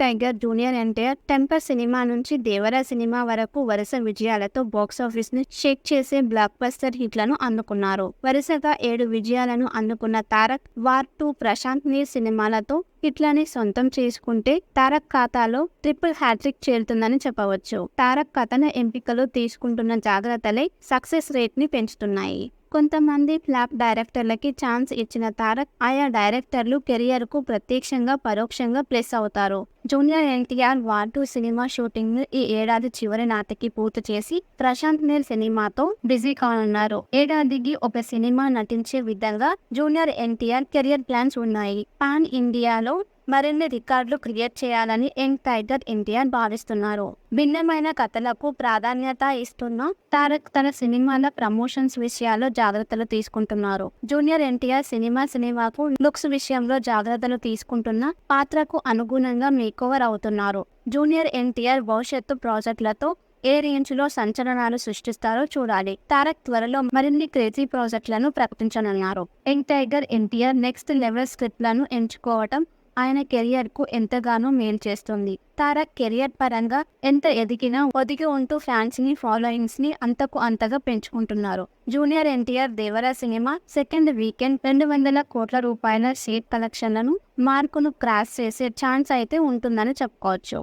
Tiger junior NTR temper cinema నుంచి Devara cinema వరకు వరుస విజయాలతో బాక్సాఫీస్ని షేక్ చేసే బ్లాక్ బస్టర్ హిట్లను అందుకున్నారు. వరుసగా ఏడు విజయాలను అందుకున్న తారక్ వార్ టూ ప్రశాంత్ నీర్ సినిమాలతో హిట్లని సొంతం చేసుకుంటే తారక్ ఖాతాలో ట్రిపుల్ హ్యాట్రిక్ చేరుతుందని చెప్పవచ్చు. తారక్ కథన ఎంపికలు తీసుకుంటున్న జాగ్రత్తలే సక్సెస్ రేట్ని పెంచుతున్నాయి. కొంతమంది ఫ్లాప్ డైరెక్టర్లకి ఛాన్స్ ఇచ్చిన తారక్ ఆయా డైరెక్టర్లు కెరియర్కు ప్రత్యక్షంగా పరోక్షంగా ప్లస్ అవుతారు. Junior NTR war two cinema షూటింగ్ను ఈ ఏడాది చివరి నాటికి పూర్తి చేసి ప్రశాంత్ నీల్ సినిమాతో బిజీ కానున్నారు. ఏడాదికి ఒక సినిమా నటించే విధంగా జూనియర్ ఎన్టీఆర్ కెరియర్ ప్లాన్స్ ఉన్నాయి. పాన్ ఇండియాలో మరిన్ని రికార్డులు క్రియేట్ చేయాలని యంగ్ టైగర్ ఎన్టీఆర్ భావిస్తున్నారు. భిన్నమైన కథలకు ప్రాధాన్యత ఇస్తున్న తారక్ తన సినిమాల ప్రమోషన్స్ విషయాల్లో జాగ్రత్తలు తీసుకుంటున్నారు. జూనియర్ ఎన్టీఆర్ సినిమా సినిమాకు లుక్స్ విషయంలో జాగ్రత్తలు తీసుకుంటున్న పాత్రకు అనుగుణంగా మేకోవర్ అవుతున్నారు. జూనియర్ ఎన్టీఆర్ భవిష్యత్తు ప్రాజెక్టులతో ఏ రేంజ్లో సంచలనాలు సృష్టిస్తారో చూడాలి. తారక్ త్వరలో మరిన్ని క్రేజీ ప్రాజెక్టులను ప్రకటించనున్నారు. Young tiger NTR next level స్క్రిప్ట్లను ఎంచుకోవటం ఆయన కెరియర్కు ఎంతగానో మేలు చేస్తుంది. తారక్ కెరియర్ పరంగా ఎంత ఎదిగినా ఒదిగి ఉంటూ ఫ్యాన్స్ని ఫాలోయింగ్స్ని అంతకు అంతగా పెంచుకుంటున్నారు. Junior NTR Devara cinema second weekend రెండు వందల కోట్ల రూపాయల షేర్ కలెక్షన్లను మార్కును క్రాస్ చేసే ఛాన్స్ అయితే ఉంటుందని చెప్పుకోవచ్చు.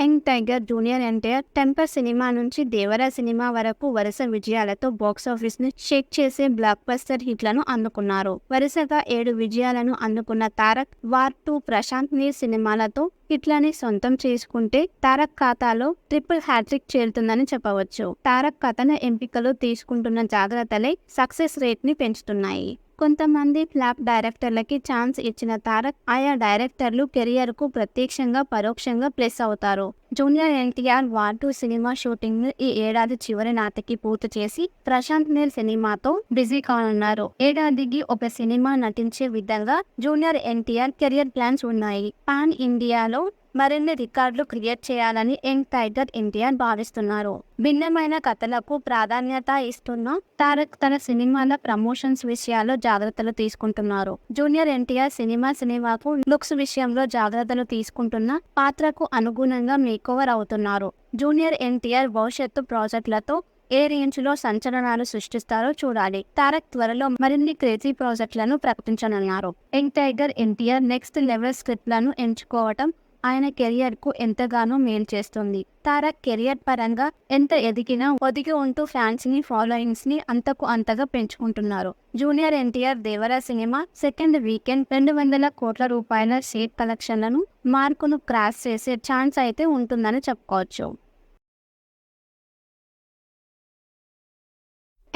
Young tiger junior NTR temper cinema నుంచి దేవరా సినిమా వరకు వరుస విజయాలతో బాక్సాఫీస్ని షేక్ చేసే బ్లాక్ బస్టర్ హిట్లను అందుకున్నారు. వరుసగా ఏడు విజయాలను అందుకున్న తారక్ వార్ టూ ప్రశాంత్ నీర్ సినిమాలతో హిట్లని సొంతం చేసుకుంటే తారక్ ఖాతాలో ట్రిపుల్ హ్యాట్రిక్ చేరుతుందని చెప్పవచ్చు. తారక్ కథన ఎంపికలు తీసుకుంటున్న జాగ్రత్తలే సక్సెస్ రేట్ని పెంచుతున్నాయి. కొంతమంది ఫ్లాప్ డైరెక్టర్లకి ఛాన్స్ ఇచ్చిన తారక్ ఆయా డైరెక్టర్లు కెరియర్కు ప్రత్యక్షంగా పరోక్షంగా ప్లస్ అవుతారు. Junior NTR war two cinema షూటింగ్ను ఈ ఏడాది చివరి నాటికి పూర్తి చేసి ప్రశాంత్ నీల్ సినిమాతో బిజీ కానున్నారు. ఏడాదికి ఒక సినిమా నటించే విధంగా జూనియర్ ఎన్టీఆర్ కెరియర్ ప్లాన్స్ ఉన్నాయి. పాన్ ఇండియాలో మరిన్ని రికార్డులు క్రియేట్ చేయాలని యంగ్ టైగర్ ఎన్టీఆర్ భావిస్తున్నారు. భిన్నమైన కథలకు ప్రాధాన్యత ఇస్తున్న తారక్ తన సినిమాల ప్రమోషన్స్ విషయాల్లో జాగ్రత్తలు తీసుకుంటున్నారు. జూనియర్ ఎన్టీఆర్ సినిమా సినిమాకు లుక్స్ విషయంలో జాగ్రత్తలు తీసుకుంటున్న పాత్రకు అనుగుణంగా మేకోవర్ అవుతున్నారు. జూనియర్ ఎన్టీఆర్ భవిష్యత్తు ప్రాజెక్టులతో ఏ రేంజ్లో సంచలనాలు సృష్టిస్తారో చూడాలి. తారక్ త్వరలో మరిన్ని క్రేజీ ప్రాజెక్టులను ప్రకటించనున్నారు. Young tiger NTR next level స్క్రిప్ట్లను ఎంచుకోవటం ఆయన కెరియర్కు ఎంతగానో మేలు చేస్తుంది. తారక్ కెరియర్ పరంగా ఎంత ఎదిగినా ఒదిగి ఉంటూ ఫ్యాన్స్ని ఫాలోయింగ్స్ని అంతకు అంతగా పెంచుకుంటున్నారు. Junior NTR Devara cinema second weekend రెండు వందల కోట్ల రూపాయల షేట్ కలెక్షన్లను మార్కును క్రాస్ చేసే ఛాన్స్ అయితే ఉంటుందని చెప్పుకోవచ్చు.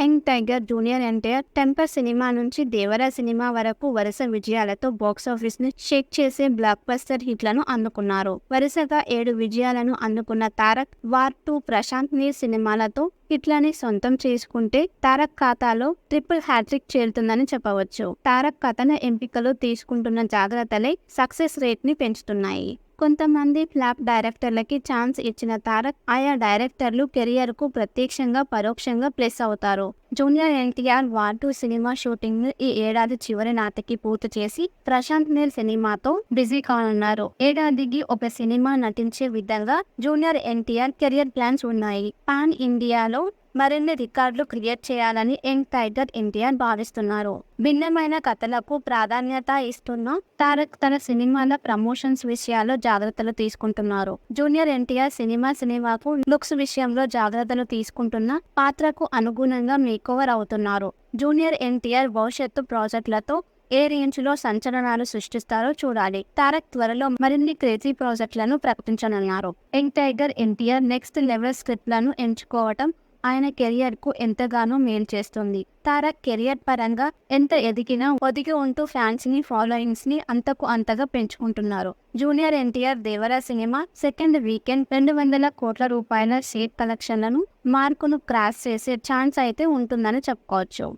Young tiger junior NTR temper cinema నుంచి దేవరా సినిమా వరకు వరుస విజయాలతో బాక్సాఫీస్ని షేక్ చేసే బ్లాక్ బస్టర్ హిట్లను అందుకున్నారు. వరుసగా ఏడు విజయాలను అందుకున్న తారక్ వార్ టూ ప్రశాంత్ నీర్ సినిమాలతో హిట్లని సొంతం చేసుకుంటే తారక్ ఖాతాలో ట్రిపుల్ హ్యాట్రిక్ చేరుతుందని చెప్పవచ్చు. తారక్ కథన ఎంపికలు తీసుకుంటున్న జాగ్రత్తలే సక్సెస్ రేట్ని పెంచుతున్నాయి. కొంతమంది ఫ్లాప్ డైరెక్టర్లకి ఛాన్స్ ఇచ్చిన తారక్ ఆయా డైరెక్టర్లు కెరియర్కు ప్రత్యక్షంగా పరోక్షంగా ప్లస్ అవుతారు. Junior NTR war two cinema shooting ఈ ఏడాది చివరి నాటికి పూర్తి చేసి ప్రశాంత్ నీల్ సినిమాతో బిజీ కానున్నారు. ఏడాదికి ఒక సినిమా నటించే విధంగా జూనియర్ ఎన్టీఆర్ కెరియర్ ప్లాన్స్ ఉన్నాయి. పాన్ ఇండియాలో మరిన్ని రికార్డులు క్రియేట్ చేయాలని యంగ్ టైగర్ ఎన్టీఆర్ భావిస్తున్నారు. భిన్నమైన కథలకు ప్రాధాన్యత ఇస్తున్న తారక్ తన సినిమాల ప్రమోషన్స్ విషయాల్లో జాగ్రత్తలు తీసుకుంటున్నారు. జూనియర్ ఎన్టీఆర్ సినిమా సినిమాకు లుక్స్ విషయంలో జాగ్రత్తలు తీసుకుంటున్న పాత్రకు అనుగుణంగా మేకోవర్ అవుతున్నారు. జూనియర్ ఎన్టీఆర్ భవిష్యత్తు ప్రాజెక్టులతో ఏ రేంజ్లో సంచలనాలు సృష్టిస్తారో చూడాలి. తారక్ త్వరలో మరిన్ని క్రేజీ ప్రాజెక్టులను ప్రకటించనున్నారు. Young tiger NTR next level స్క్రిప్ట్లను ఎంచుకోవటం ఆయన కెరియర్కు ఎంతగానో మేలు చేస్తుంది. తారక్ కెరియర్ పరంగా ఎంత ఎదిగినా ఒదిగి ఉంటూ ఫ్యాన్స్ని ఫాలోయింగ్స్ని అంతకు అంతగా పెంచుకుంటున్నారు. Junior NTR Devara cinema second weekend రెండు వందల కోట్ల రూపాయల షేట్ కలెక్షన్లను మార్కును క్రాస్ చేసే ఛాన్స్ అయితే ఉంటుందని చెప్పుకోవచ్చు.